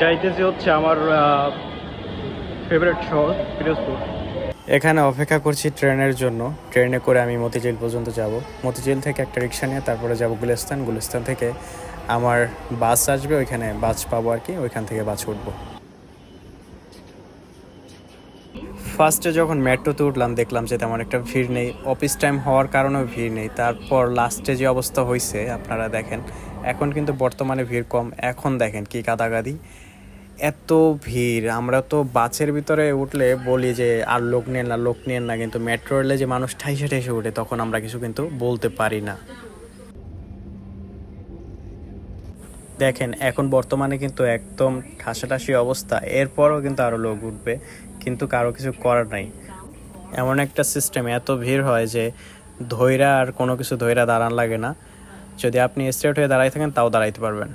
চাইতেছি হচ্ছে আমার ফেভারিট শহর পিরোজপুর। এখানে অপেক্ষা করছি ট্রেনের জন্য। ট্রেনে করে আমি মতিঝিল পর্যন্ত যাব। মতিঝিল থেকে একটা রিক্সা নিয়ে তারপরে যাব গুলিস্তান। গুলিস্তান থেকে আমার বাস আসবে, ওইখানে বাস পাবো আর কি, ওইখান থেকে বাস উঠবো। ফার্স্টে যখন মেট্রোতে উঠলাম, দেখলাম যে তেমন একটা ভিড় নেই। অফিস টাইম হওয়ার কারণেও ভিড় নেই। তারপর লাস্টে যে অবস্থা হয়েছে আপনারা দেখেন। এখন কিন্তু বর্তমানে ভিড় কম। এখন দেখেন কি কাদাগাদি এত ভিড়। আমরা তো বাসের ভিতরে উঠলে বলি যে, আর লোক নেন না, লোক নেন না। কিন্তু মেট্রো রেলে যে মানুষ ঠাইসে ঠাইসে উঠে, তখন আমরা কিছু কিন্তু বলতে পারি না। দেখেন, এখন বর্তমানে কিন্তু একদম ঠাসাঠাসি অবস্থা। এরপরও কিন্তু আরও লোক উঠবে, কিন্তু কারও কিছু করার নাই। এমন একটা সিস্টেম এত ভিড় হয় যে, ধৈরা আর কোনো কিছু ধৈরা দাঁড়ান লাগে না। যদি আপনি স্ট্রেট হয়ে দাঁড়াই থাকেন, তাও দাঁড়াইতে পারবেন।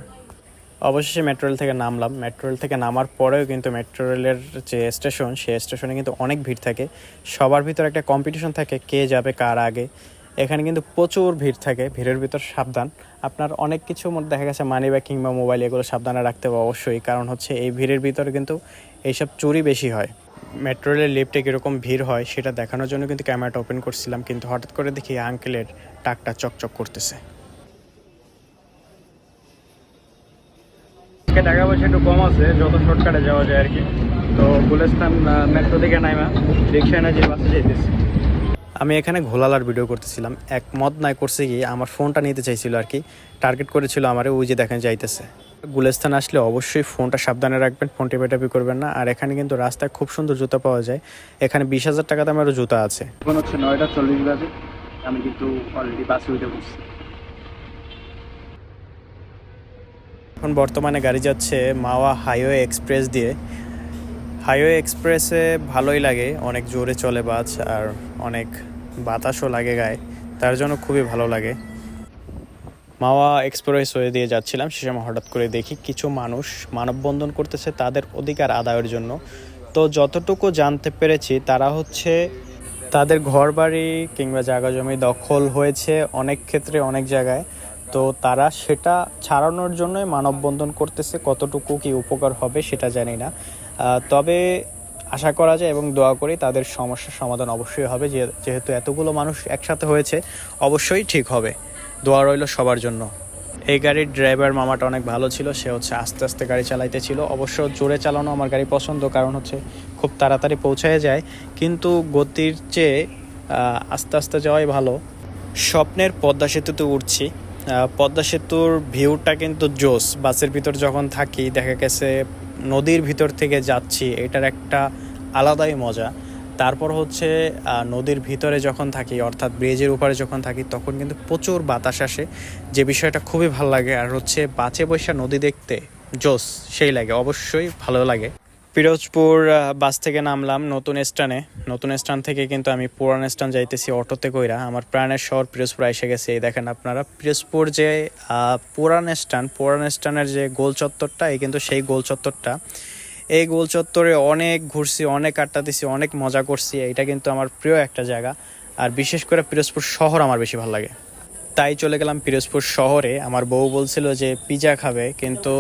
অবশেষে মেট্রো রেল থেকে নামলাম। মেট্রো রেল থেকে নামার পরেও কিন্তু মেট্রো রেলের যে স্টেশন সেই স্টেশনে কিন্তু অনেক ভিড় থাকে। সবার ভিতর একটা কম্পিটিশন থাকে, কে যাবে কার আগে। এখানে কিন্তু প্রচুর ভিড় থাকে, ভিড়ের ভিতর সাবধান। আপনার অনেক কিছু মধ্যে দেখা গেছে মানি ব্যাগ কিংবা মোবাইল এগুলো সাবধানে রাখতে হবে অবশ্যই। কারণ হচ্ছে এই ভিড়ের ভিতরে কিন্তু এইসব চুরি বেশি হয়। মেট্রো রেলের লিফটে কীরকম ভিড় হয়, সেটা দেখানোর জন্য কিন্তু ক্যামেরাটা ওপেন করছিলাম। কিন্তু হঠাৎ করে দেখি আঙ্কেলের টাকটা চকচক করতেছে। আজকে টাকা পয়সা একটু কম আছে যত শর্টকাটে যাওয়া যায় আর কি তো গুলেস্তান মেট্রো থেকে নাইমা রিক্সা এনে যে বাসে যেতেছি আমি এখানে ঘোলালার ভিডিও করতেছিলাম। এক মত নাই করছে কি আমার ফোনটা নিতে চাইছিল আর কি। টার্গেট করেছিল আমারে ওই যে দেখেন যাইতেছে। গুলেস্থান আসলে অবশ্যই ফোনটা সাবধানে রাখবেন ফোন টেপেটাপি করবেন না। আর এখানে কিন্তু রাস্তায় খুব সুন্দর জুতা পাওয়া যায়। এখানে বিশ হাজার টাকা দামেরও জুতা আছে। এখন হচ্ছে নয়টা চল্লিশ বাজে। আমি কিন্তু অলরেডি বাসে উঠে বসছি। এখন বর্তমানে গাড়ি যাচ্ছে মাওয়া হাইওয়ে এক্সপ্রেস দিয়ে। হাইওয়ে এক্সপ্রেসে ভালোই লাগে, অনেক জোরে চলে বাস আর অনেক বাতাসও লাগে গায়ে, তার জন্য খুবই ভালো লাগে। মাওয়া এক্সপ্রেস ওয়ে দিয়ে যাচ্ছিলাম, সে সময় হঠাৎ করে দেখি কিছু মানুষ মানববন্ধন করতেছে তাদের অধিকার আদায়ের জন্য। তো যতটুকু জানতে পেরেছি, তারা হচ্ছে তাদের ঘর বাড়ি কিংবা জায়গা জমি দখল হয়েছে অনেক ক্ষেত্রে অনেক জায়গায়। তো তারা সেটা ছাড়ানোর জন্যই মানববন্ধন করতেছে, কতটুকু কি উপকার হবে সেটা জানি না। তবে আশা করা যায় এবং দোয়া করি তাদের সমস্যার সমাধান অবশ্যই হবে যেহেতু এতগুলো মানুষ একসাথে হয়েছে, অবশ্যই ঠিক হবে। দোয়া রইল সবার জন্য। এই গাড়ির ড্রাইভার মামাটা অনেক ভালো ছিল, সে হচ্ছে আস্তে আস্তে গাড়ি চালাইতে ছিল। অবশ্য জোরে চালানো আমার গাড়ি পছন্দ, কারণ হচ্ছে খুব তাড়াতাড়ি পৌঁছায় যায়। কিন্তু গতির চেয়ে আস্তে আস্তে যাওয়াই ভালো। স্বপ্নের পদ্মা সেতুতে উঠছি। পদ্মা সেতুর ভিউটা কিন্তু জোস বাসের ভিতর যখন থাকি, দেখা গেছে নদীর ভিতর থেকে যাচ্ছি, এটার একটা আলাদাই মজা। তারপর হচ্ছে নদীর ভিতরে যখন থাকি, অর্থাৎ ব্রিজের উপরে যখন থাকি, তখন কিন্তু প্রচুর বাতাস আসে, যে বিষয়টা খুবই ভালো লাগে। আর হচ্ছে, বাঁচে বৈশা নদী দেখতে জোস সেই লাগে, অবশ্যই ভালো লাগে। পিরোজপুর বাস থেকে নামলাম নতুন স্ট্যান্ডে নতুন স্ট্যান্ড থেকে কিন্তু আমি পুরান স্ট্যান্ড যাইতেছি অটোতে কইরা। আমার প্রাণের শহর পিরোজপুর এসে গেছে, এই দেখেন আপনারা। পিরোজপুর যে পুরান স্ট্যান্ড পুরান স্ট্যান্ডের যে গোল চত্বরটা, এই কিন্তু সেই গোল চত্বরটা। এই গোল চত্বরে অনেক ঘুরছি, অনেক আড্ডা দিছি, অনেক মজা করছি। এটা কিন্তু আমার প্রিয় একটা জায়গা। আর বিশেষ করে পিরোজপুর শহর আমার বেশি ভালো লাগে। তাই চলে গেলাম পিরোজপুর শহরে। আমার বউ বলছিল যে পিজা খাবে, কিন্তু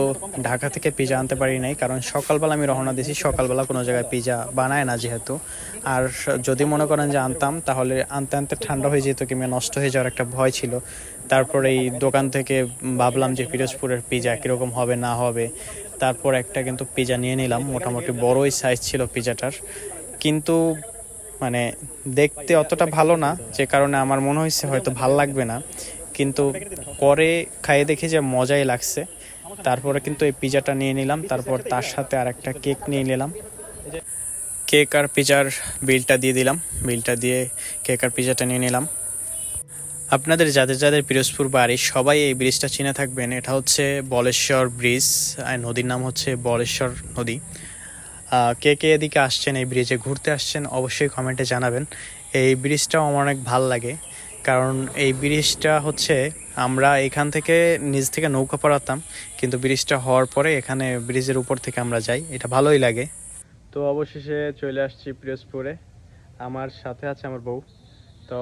ঢাকা থেকে পিজা আনতে পারি নাই, কারণ সকালবেলা আমি রওনা দিয়েছি, সকালবেলা কোনো জায়গায় পিজা বানায় না যেহেতু। আর যদি মনে করেন যে আনতাম, তাহলে আনতে আনতে ঠান্ডা হয়ে যেত কিংবা নষ্ট হয়ে যাওয়ার একটা ভয় ছিল। তারপরে এই দোকান থেকে ভাবলাম যে পিরোজপুরের পিজা কীরকম হবে, না হবে। তারপর একটা কিন্তু পিজা নিয়ে নিলাম, মোটামুটি বড়ই সাইজ ছিল পিজাটার। কিন্তু মানে দেখতে অতটা ভালো না, যে কারণে আমার মনে হয়েছে হয়তো ভালো লাগবে না। কিন্তু পরে খাইয়ে দেখে যে মজাই লাগছে। তারপরে কিন্তু এই পিজাটা নিয়ে নিলাম, তারপর তার সাথে আর একটা কেক নিয়ে নিলাম। কেক আর পিজার বিলটা দিয়ে দিলাম, বিলটা দিয়ে কেক আর পিজাটা নিয়ে নিলাম। আপনাদের যাদের যাদের পিরোজপুর বাড়ি, সবাই এই ব্রিজটা চিনে থাকবেন। এটা হচ্ছে বলেশ্বর ব্রিজ, আর নদীর নাম হচ্ছে বলেশ্বর নদী। কে কে এদিকে আসছেন এই ব্রিজে ঘুরতে আসছেন অবশ্যই কমেন্টে জানাবেন। এই ব্রিজটাও আমার অনেক ভালো লাগে। কারণ এই ব্রিজটা হচ্ছে আমরা এখান থেকে নিজ থেকে নৌকা পড়াতাম কিন্তু ব্রিজটা হওয়ার পরে এখানে ব্রিজের উপর থেকে আমরা যাই। এটা ভালোই লাগে। তো অবশেষে চলে আসছি পিরোজপুরে। আমার সাথে আছে আমার বউ। তো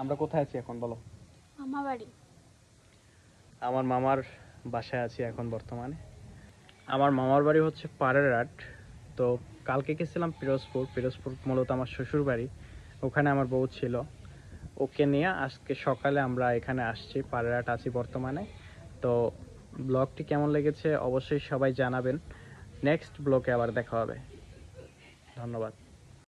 আমরা কোথায় আছি এখন বলো? মামা বাড়ি আমার মামার বাসায় আছি এখন বর্তমানে। আমার মামার বাড়ি হচ্ছে পারেরাট তো কালকে গেছিলাম পিরোজপুর। পিরোজপুর মূলত আমার শ্বশুর বাড়ি। ওখানে আমার বউ ছিল। ওকে নিয়ে আজকে সকালে আমরা এখানে আসছি। পারেরাট আছি বর্তমানে। তো ব্লগটি কেমন লেগেছে অবশ্যই সবাই জানাবেন। নেক্সট ব্লগে আবার দেখা হবে। ধন্যবাদ।